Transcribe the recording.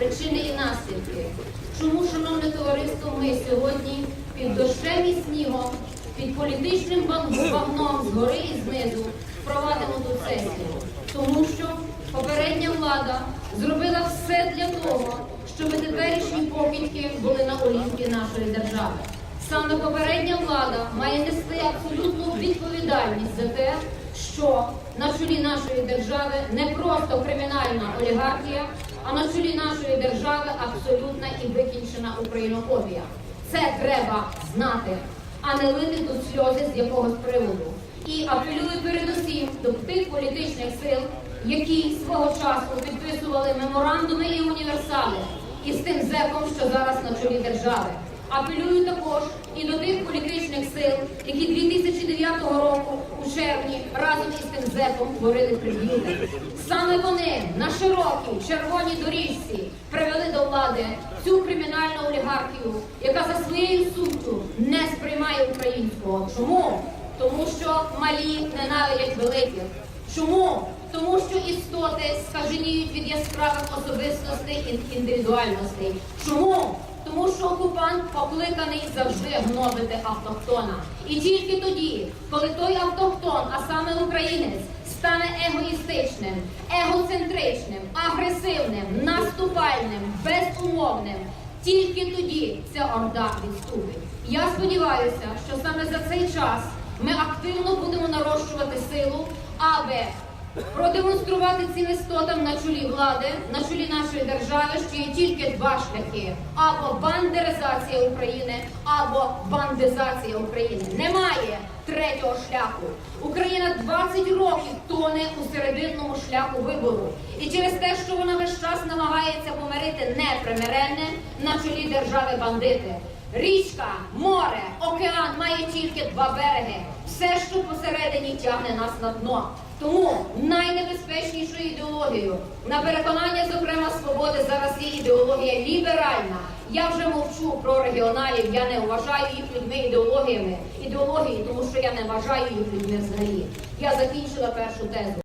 причини і наслідки. Чому, шановне товариство, ми сьогодні під дощем і снігом, під політичним баг- багном згори і знизу провадимо тут сесію? Тому що попередня влада зробила все для того, щоб теперішні покидьки були на олімпі нашої держави. Саме попередня влада має нести абсолютну відповідальність за те, що на чолі нашої держави не просто кримінальна олігархія, а на чолі нашої держави абсолютна і викінчена українофобія. Це треба знати, а не лити тут сльози з якогось приводу. І апелюю передусім до тих політичних сил, які свого часу підписували меморандуми і універсали із тим зеком, що зараз на чолі держави. Апелюю також і до тих політичних сил, які 2009 року у червні разом із тим зеком творили приб'юти. Саме вони на широкій червоній доріжці привели до влади цю кримінальну олігархію, яка за своєю суттю не сприймає українського. Чому? Тому що малі ненавидять великих. Чому? Тому що істоти скаженіють від яскравих особистостей і індивідуальностей. Чому? Тому що окупант покликаний завжди гнобити автохтона. І тільки тоді, коли той автохтон, а саме українець, стане егоїстичним, егоцентричним, агресивним, наступальним, безумовним, тільки тоді ця орда відступить. Я сподіваюся, що саме за цей час ми активно будемо нарощувати силу, аби продемонструвати цим істотам на чолі влади, на чолі нашої держави, що є тільки два шляхи: або бандеризація України, або бандизація України. Немає третього шляху. Україна 20 років тоне у серединному шляху вибору. І через те, що вона весь час намагається помирити непримиренне на чолі держави бандити. Річка, море, океан має тільки два береги. Все, що посередині тягне нас на дно. Тому найнебезпечнішою ідеологією, на переконання, зокрема, свободи, зараз є ідеологія ліберальна. Я вже мовчу про регіоналів, я не вважаю їх людьми ідеологіями, ідеології, тому що я не вважаю їх людьми взагалі. Я закінчила першу тезу.